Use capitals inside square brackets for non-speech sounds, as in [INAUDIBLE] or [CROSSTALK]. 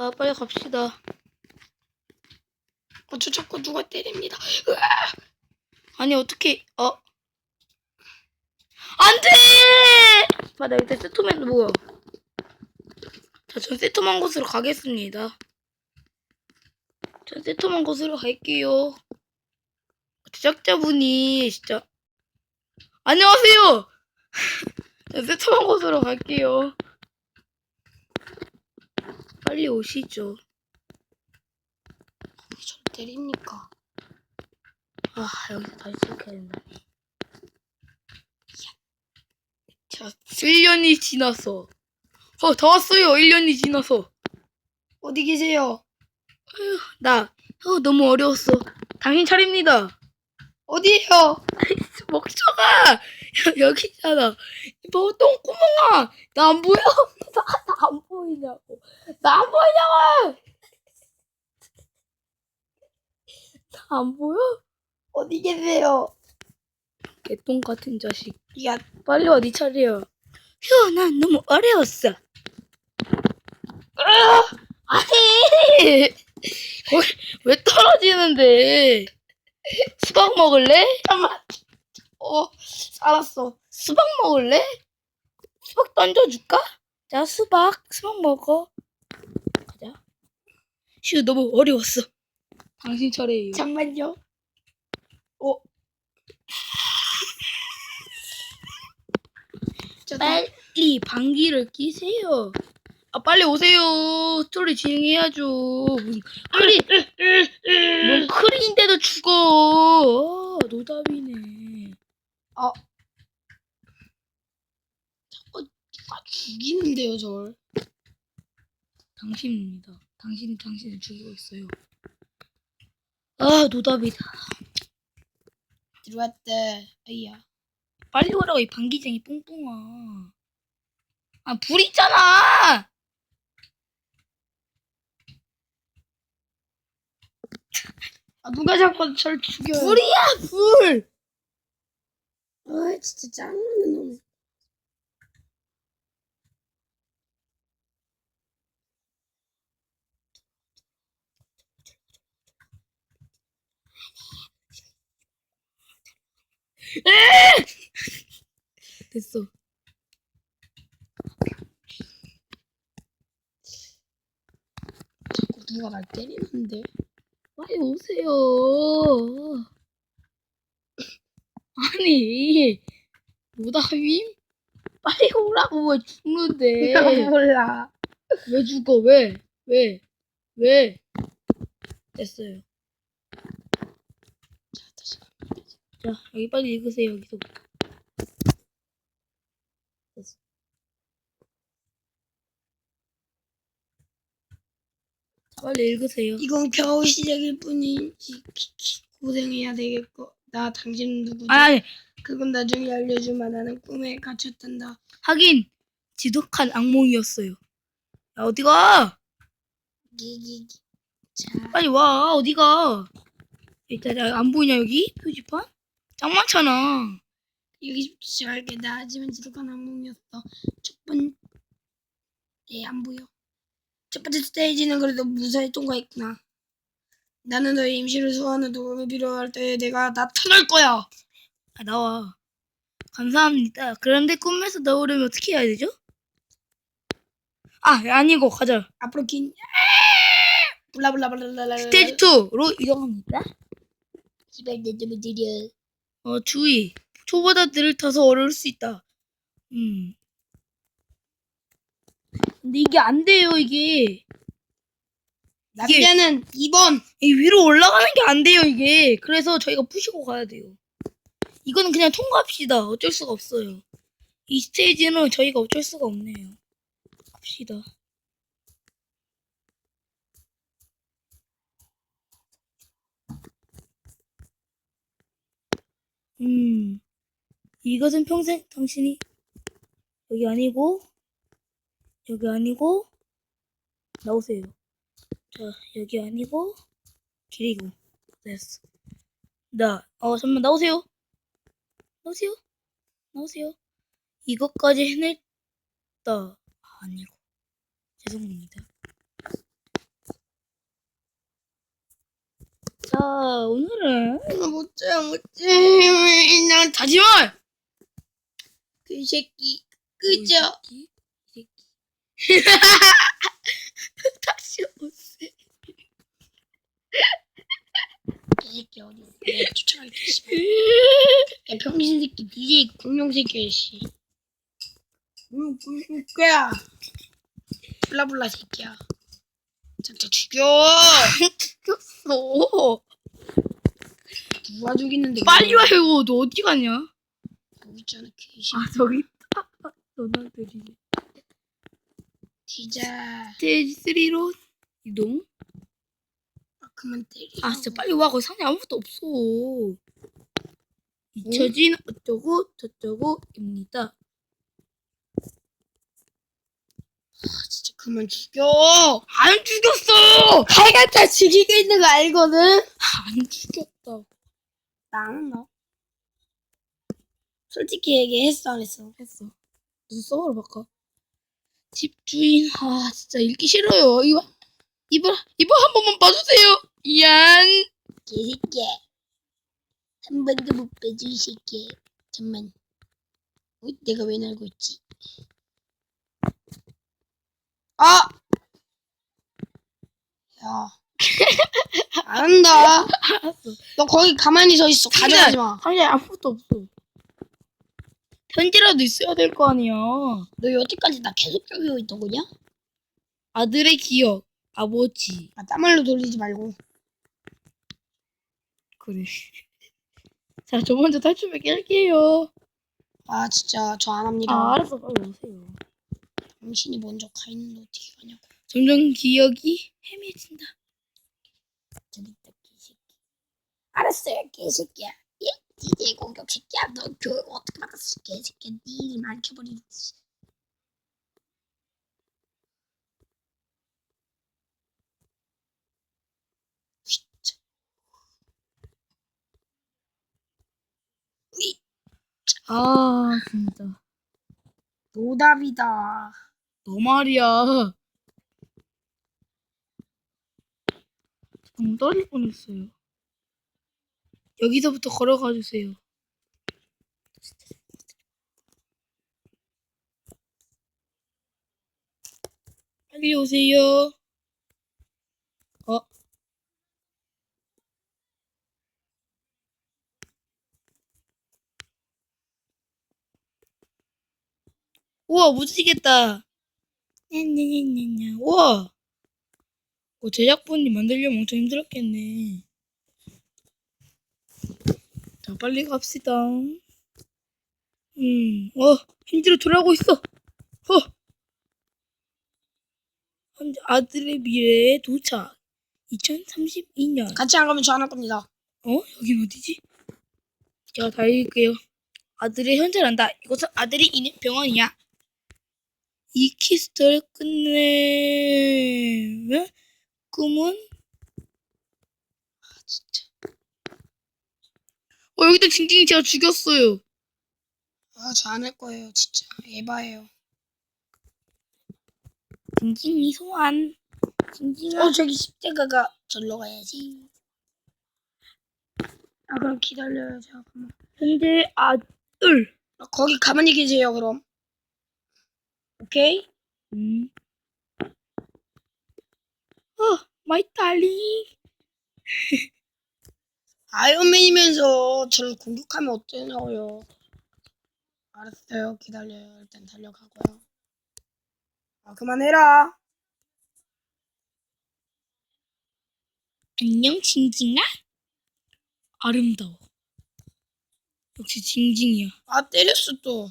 아, 빨리 갑시다. 어, 저 자꾸 누가 때립니다. 으아! 아니, 어떻게, 어? 안 돼! 맞아, 일단 세트맨 뭐야? 자, 전 세트만 곳으로 가겠습니다. 전 세트만 곳으로 갈게요. 제작자분이 진짜 안녕하세요. [LAUGHS] 전 세트만 곳으로 갈게요. 빨리 오시죠. 저 때립니까? 아, 여기서 다시 시작해야 된다. 자, 1년이 지났어. 어, 다 왔어요. 1년이 지나서. 어디 계세요? 나, 어, 너무 어려웠어. 당신 차립니다. 어디에요? 먹쳐가! 여기 있잖아. 너 똥구멍아! 나 안 보여? 나안 보이냐고. 나 안 보이냐고! 나 안 보여? 어디 계세요? 개똥 같은 자식. 야, 빨리 와, 네 차례야. 휴, 난 너무 어려웠어. 으아! 아니! [LAUGHS] 왜, 왜 떨어지는데? 수박 먹을래? 잠깐만. 어, 알았어. 수박 먹을래? 수박 던져줄까? 자, 수박. 수박 먹어. 가자. 휴, 너무 어려웠어. 당신 차례예요. 잠만요. 어. [LAUGHS] 저 나- 빨리 방귀를 끼세요. 아, 빨리 오세요. 스토리 진행해야죠. 무슨 크리, 뭔 크리인데도 죽어. 아, 노답이네. 아, 죽이는데요, 절. 당신입니다. 당신이 당신을 죽이고 있어요. 아, 노답이다. 들어왔다. 아이야. 빨리 오라고, 이 방귀쟁이 뽕뽕아. 아, 불 있잖아! 아, 누가 자꾸 절 죽여요. 불이야, 불! 아, 진짜 짱나는 놈. [LAUGHS] 됐어. 자꾸 누가 날 때리는데. 빨리 오세요. [LAUGHS] 아니, 노답임? 빨리 오라고, 왜 죽는데? [LAUGHS] 몰라. 왜 죽어, 왜? 왜? 왜? 됐어요. 자, 다시 가. 자, 여기 빨리 읽으세요, 여기서. 됐어. 자, 빨리 읽으세요. 이건 겨우 시작일 뿐이지. 키- 키- 고생해야 되겠고. 나 당신은 누구지? 아니, 그건 나중에 알려주마. 나는 꿈에 갇혔단다. 하긴, 지독한 악몽이었어요. 야, 어디가? 기기기. 자, 빨리 와, 어디가? 일단, 야, 안 보이냐, 여기? 표지판? 짱 많잖아. 여기부터 시작할게. 나 하지만 지독한 악몽이었어. 첫 번째 안 보여. 첫 번째 스테이지는 그래도 무사히 통과했구나. 나는 너의 임시를 소환하는 도움이 필요할 때 내가 나타날 거야. 아, 나와. 감사합니다. 그런데 꿈에서 나오려면 어떻게 해야 되죠? 아, 아니고, 가자. 앞으로 긴 블라블라블라블라 스테이지 2로 이동합니다. 기발 내 놈을 들여. 어, 주의. 초보자들을 타서 어려울 수 있다. 음. 근데 이게 안 돼요, 이게. 남자는 2번. 이 위로 올라가는 게 안 돼요, 이게. 그래서 저희가 푸시고 가야 돼요. 이거는 그냥 통과합시다. 어쩔 수가 없어요. 이 스테이지는 저희가 어쩔 수가 없네요. 갑시다. 음, 이것은 평생 당신이 여기 아니고 여기 아니고 나오세요. 자, 여기 아니고 길이고 됐어. 나, 어, 잠깐만 나오세요. 나오세요. 나오세요. 이것까지 해냈다. 아니고 죄송합니다. 오늘은 나 못자 못자 난 다지말 그 새끼 그저 이 새끼 [LAUGHS] 다시 오세 그 새끼 어디 있어? 내가 쫓아갈게 씨발 야 병신 새끼 DJ 공룡 새끼야 씨. 공룡 새끼야. 블라블라 새끼야. 진짜 죽여. [LAUGHS] 죽였어 누가 죽이는데 빨리 와요. 너 어디 가냐? 여기 있잖아 개새끼 아 저기 있다 너나들이 뒤자. 스테이지 3로 이동? 아 그만 때려 아 진짜 빨리 와. 거기 상에 아무것도 없어. 잊혀진 어쩌고 저쩌고입니다. 아 진짜 그만 죽여. 안 죽였어! 하여간 다 죽이고 있는 거 알거든? 안 죽였다 나는 너 솔직히 얘기했어 안 했어? 했어. 무슨 서버로 바꿔. 집주인 아 진짜 읽기 싫어요. 이거 이거 이거 한 번만 봐주세요. 이안. 개새끼 한 번도 못 빼줄 새끼 잠만. 어, 내가 왜 날고 있지? 아! 야 안 한다. 알았어 너 거기 가만히 서 있어. 가져가지 마. 상자에 아무것도 없어. 편지라도 있어야 될 거 아니야. 너 여태까지 나 계속 죽이고 있던 거냐? 아들의 기억 아버지. 아, 땀말로 돌리지 말고. 그래. [LAUGHS] 자 저 먼저 탈출백 깰게요. 아 진짜 저 안 합니다. 아 알았어. 빨리 오세요. 당신이 먼저 가 있는데 어떻게 가냐고. 점점 기억이 헤매진다 저기 있다 개새끼 알았어요 개새끼야. 예? DJ 공격 새끼야? 너 교육 어떻게 받았어 개새끼야? 네 켜버리지 휘짜. 휘아 진짜. 노답이다. 너 말이야. 방금 떨릴 뻔했어요 여기서부터 걸어가 주세요. 빨리 오세요. 어? 우와 무지겠다. 냐냐냐냐냐 우와. 어, 제작분이 만들려면 엄청 힘들었겠네 자 빨리 갑시다 음어 힘들어 돌아오고 있어 어 현재 아들의 미래에 도착 2032년 같이 안 가면 저 안 할 겁니다 어? 여긴 어디지? 제가 다 읽을게요. 아들의 현재란다. 이곳은 아들이 있는 병원이야. 이 키스터를 끝내면 꿈은 아 진짜 어 여기다 징징이 제가 죽였어요. 아 저 안 할 거예요 진짜 에바예요 징징이 소환. 징징아. 어 저기 십자가가 절로 가야지 아 그럼 기다려요 잠깐만 현재 아들. 아, 거기 가만히 계세요 그럼 오케이? 음. 어 마이 달링. [LAUGHS] 아이언맨이면서 저를 공격하면 어때요 알았어요 기다려요 일단 달려가고요 아 그만해라 안녕 징징아. 아름다워. 역시 징징이야. 아 때렸어 또